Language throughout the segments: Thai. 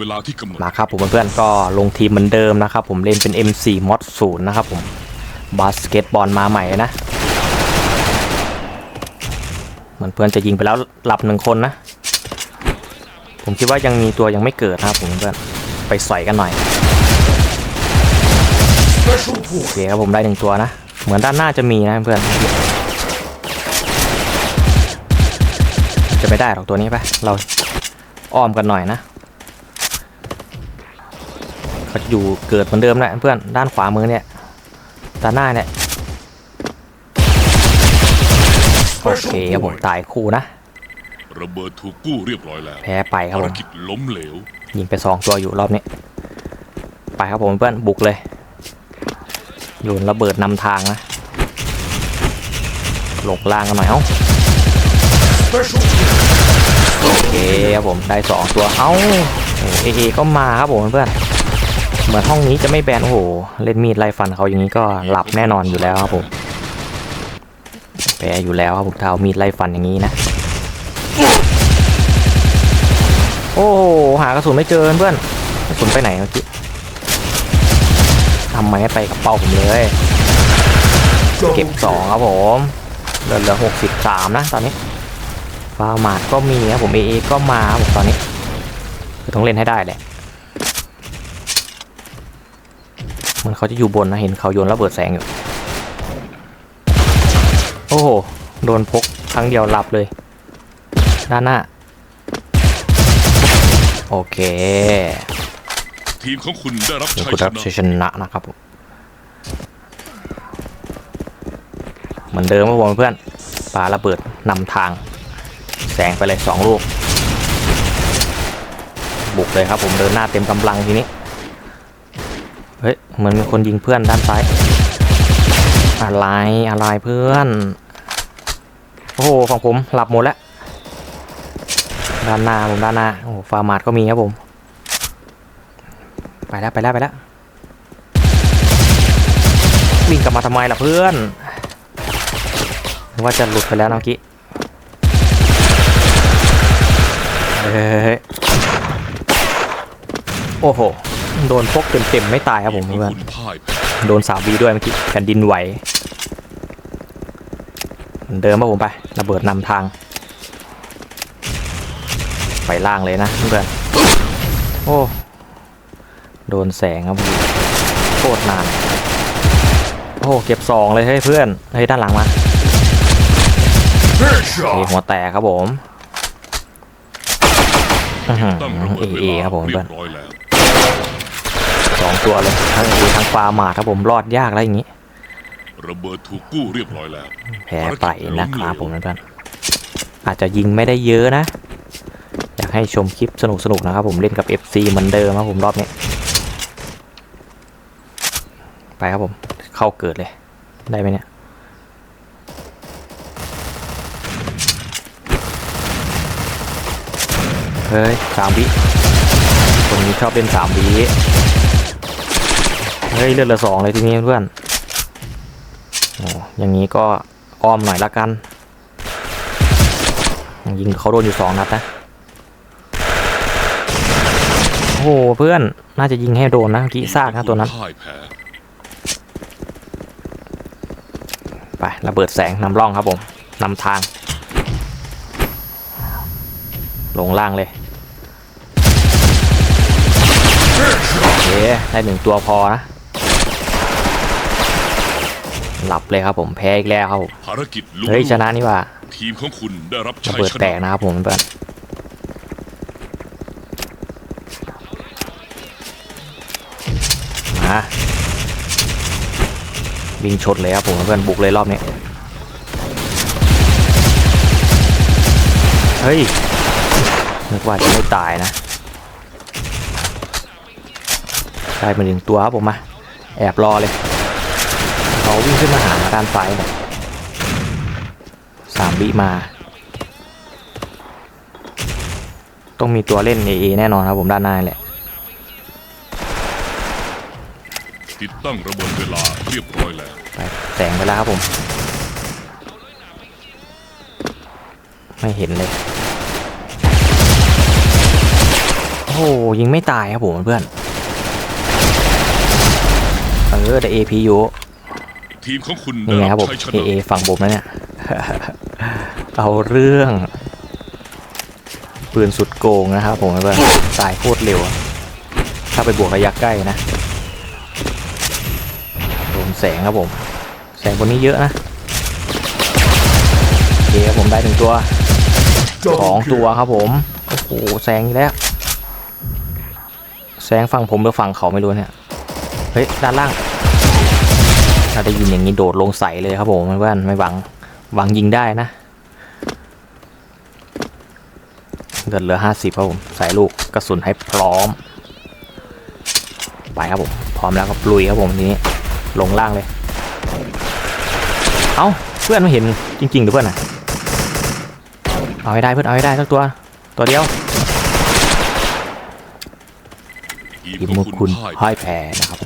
เวลาที่กำหนดมาครับผมเพื่อนๆก็ลงทีมเหมือนเดิมนะครับผมเล่นเป็น M4 Mod 0นะครับผมบาสเกตบอลมาใหม่นะเหมือนเพื่อนจะยิงไปแล้วหลับหนึ่งคนนะ ผมคิดว่ายังมีตัวยังไม่เกิดนะครับผมเพื่อนไปใส่กันหน่อยโอเคครับผมได้หนึ่งตัวนะ เหมือนด้านหน้าจะมีนะเพื่อนจะไม่ได้หรอกตัวนี้ไปเราอ้อมกันหน่อยนะ เขาอยู่เกิดเหมือนเดิมแหละเพื่อนด้านขวามือเนี่ยด้านหน้าเนี่ยโอเคครับผมตายคู่นะระเบิดถูกกู้เรียบร้อยแล้วแพ้ไปครับภาผรมกิจล้มเหลวยิงไปสองตัวอยู่รอบนี้ไปครับผมเพื่อนบุกเลยโยนระเบิดนำทางนะหลงล่างกันหน่อยเอ้าโอเคครับผมได้สองตัวเอ้าเอเอก็มาครับผมเพื่อน เหมือนห้องนี้จะไม่แบนโอ้โห เล่นมีดไล่ฟันเขาอย่างนี้ก็หลับแน่นอนอยู่แล้วครับผมแพ้อยู่แล้วครับผมถ้ามีดไล่ฟันอย่างนี้นะ โอ้โหหากระสุนไม่เจอเพื่อนกระสุนไปไหนเมื่อกี้ทำไมไม่ไปกับเป้าผมเลย เก็บสองครับผมเหลือเหลือหกสิบสามนะตอนนี้ฟาร์มาดก็มีครับผมเอเอก็มาครับผมตอนนี้คือต้องเล่นให้ได้แหละ มันเขาจะอยู่บนนะเห็นเขาโยนระเบิดแสงอยู่ โอ้โห โดนพกครั้งเดียวหลับเลย ด้านหน้า โอเคทีมของคุณได้รับเดี๋ยวชัยคุณชรับนะชัยชนะนะครับผมเหมือนเดิมครับผมเพื่อนปาระเบิดนำทาง แสงไปเลยสองลูก บุกเลยครับผมเดินหน้าเต็มกำลังทีนี้ เฮ้ยเหมือนมีคนยิงเพื่อนด้านซ้าย อะไรอะไรเพื่อน โอ้โหฝั่งผมหลับหมดแล้ว ด้านหน้าผมด้านหน้า โอ้โหฟาร์มาดก็มีครับผม ไปแล้วไปแล้วไปแล้ว วิ่งกลับมาทำไมล่ะเพื่อนว่าจะหลุดไปแล้วเมื่อกี้เฮ้ยโอ้โห โดนพกเต็มๆไม่ตายครับผมเพื่อนโดนสามวีด้วยเมื่อกี้แผ่นดินไหวเหมือนเดิมครับผมไประเบิดนำทาง ไปล่างเลยนะเพื่อนโอ้โดนแสงครับผมโคตรนานโอ้เก็บสองเลยเฮ้ยเพื่อนเฮ้ยด้านหลังมาเฮ้ยหัวแตกครับผมอื้อหือตั้งระเอเอครับผมเพื่อน สองตัวเลยทั้งเอทั้งปลาหมาดครับผมรอดยากแล้วอย่างนี้ระเบิดถูกกู้เรียบร้อยแล้ว แพ้ไปนะครับผมเพื่อนๆอาจจะยิงไม่ได้เยอะนะ อยากให้ชมคลิปสนุกๆนะครับผมเล่นกับ FC เหมือนเดิมครับผมรอบนี้ ไปครับผมเข้าเกิดเลย ได้ไหมเนี่ยเฮ้ยสามวิคนนี้ชอบเล่นสามวิ เฮ้ยเลือดเหลือสองเลยทีนี้เพื่อนโอ้อย่างนี้ก็อ้อมหน่อยละกัน ยิงเขาโดนอยู่สองนัดนะโอ้โหเพื่อนน่าจะยิงให้โดนนะเมื่อกี้ซากนะตัวนั้นพ่ายแพ้ไประเบิดแสงนำร่องครับผมนำทาง ลงล่างเลยโอเคได้หนึ่งตัวพอนะ หลับเลยครับผมแพ้อีกแล้วครับผมภารกิจลุเฮ้ยชนะนี่หว่าทีมของคุณได้รับระชัยเบิดชแตนะกนะครับผมเพื่อนมาวิ่งชนเลยครับผมเพื่อนบุกเลยรอบนี้เฮ้ยนึกว่าจะไม่ตายนะได้มาหนึ่งตัวครับผมมาแอบรอเลย เขาวิ่งขึ้นมาหาด้านซ้ายเนี่ยสามวิมา ต้องมีตัวเล่นเอเอแน่นอนครับผมด้านหน้าแหละ ติดตั้งระเบิดเวลาเรียบร้อยแล้ว ไปแสงไปแล้วครับผม ไม่เห็นเลย โอ้โหยิงไม่ตายครับผมเพื่อน เออแต่ AP อยู่ ทีมของคุณนี่ไงครับผมชัยชนะ AA ฝั่งผมนะเนี่ย เอาเรื่องปืนสุดโกงนะครับผมเพื่อนตายโคตรเร็วอะถ้าไปบวกระยะใกล้นะโดนแสงครับผม แสงบนนี้เยอะนะโอเคครับผมได้ถึงตัวสองตัวครับผม โอ้โหแสงอีกแล้วแสงฝั่งผมหรือฝั่งเขาไม่รู้เนี่ย เฮ้ยด้านล่าง ถ้าได้ยินอย่างนี้โดดลงใส่เลยครับผมเพื่อนไม่หวังหวังยิงได้นะเดือดเหลือห้าสิบครับผมใส่ลูกกระสุนให้พร้อม ไปครับผม พร้อมแล้วก็ลุยครับผมทีนี้ลงล่างเลย เอาเพื่อนไม่เห็นจริงๆหรือเพื่อนอะเอาให้ได้เพื่อนเอาให้ได้สักตัว ตัวเดียวทีมทีมของมือคุคุณณพ่ายพ่ายแพ้นะครับ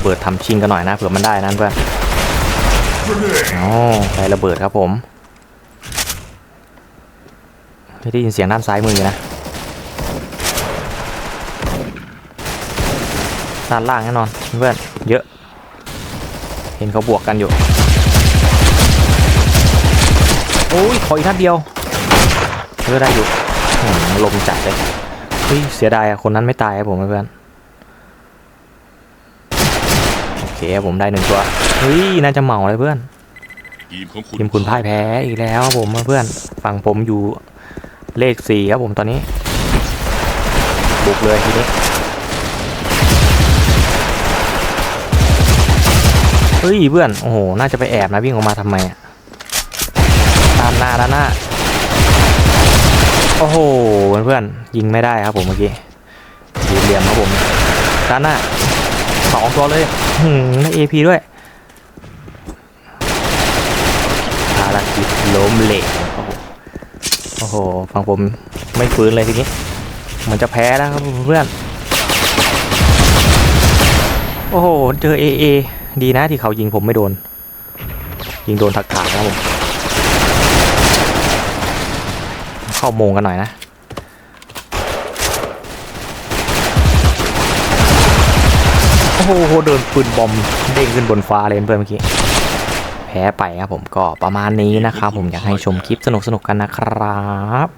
ระเบิดทำชิงกันหน่อยนะเผื่อมันได้นั่นเพื่อนอ๋อใช้ระเบิดครับผมได้ยินเสียงด้านซ้ายมืออยู่นะด้านล่างแน่นอนเพื่อนเยอะ เห็นเขาบวกกันอยู่โอ้ยขออีกนัดเดียวเออได้อยู่ลมจัดเลยเฮ้ยเสียดายอะคนนั้นไม่ตายครับผมเพื่อนโอ เคครับผมได้หนึ่งตัวเฮ้ยน่าจะเหมาเลยเพื่อนทีมของคุณทีมคุณพ่ายแพ้อีกแล้วครับผมเพื่อนฝั่งผมอยู่เลขสี่ครับผมตอนนี้บุกเลยทีนี้เฮ้ยเพื่อนโอ้โหน่าจะไปแอบนะวิ่งออกมาทำไมอะด้านหน้าด้านหน้าโอ้โหเพื่อนๆยิงไม่ได้ครับผมเมื่อกี้ยืนเหลี่ยมครับผมด้านหน้า สองตัวเลยหืมได้เอพีด้วยภารกิจล้มเหลวโอ้โหฝั่งผมไม่ฟื้นเลยทีนี้เหมือนจะแพ้แล้วครับเพื่อน โอ้โห เจอเอเอดีนะที่เขายิงผมไม่โดน ยิงโดนถักถากครับผม เข้าโมงกันหน่อยนะ อ้โหเดินปืนบอมเด้งขึ้นบนฟ้าเลยเพื่อนเมื่อกี้ แพ้ไปครับผมก็ประมาณนี้นะครับผมอยากให้ชมคลิปสนุกๆกันนะครับ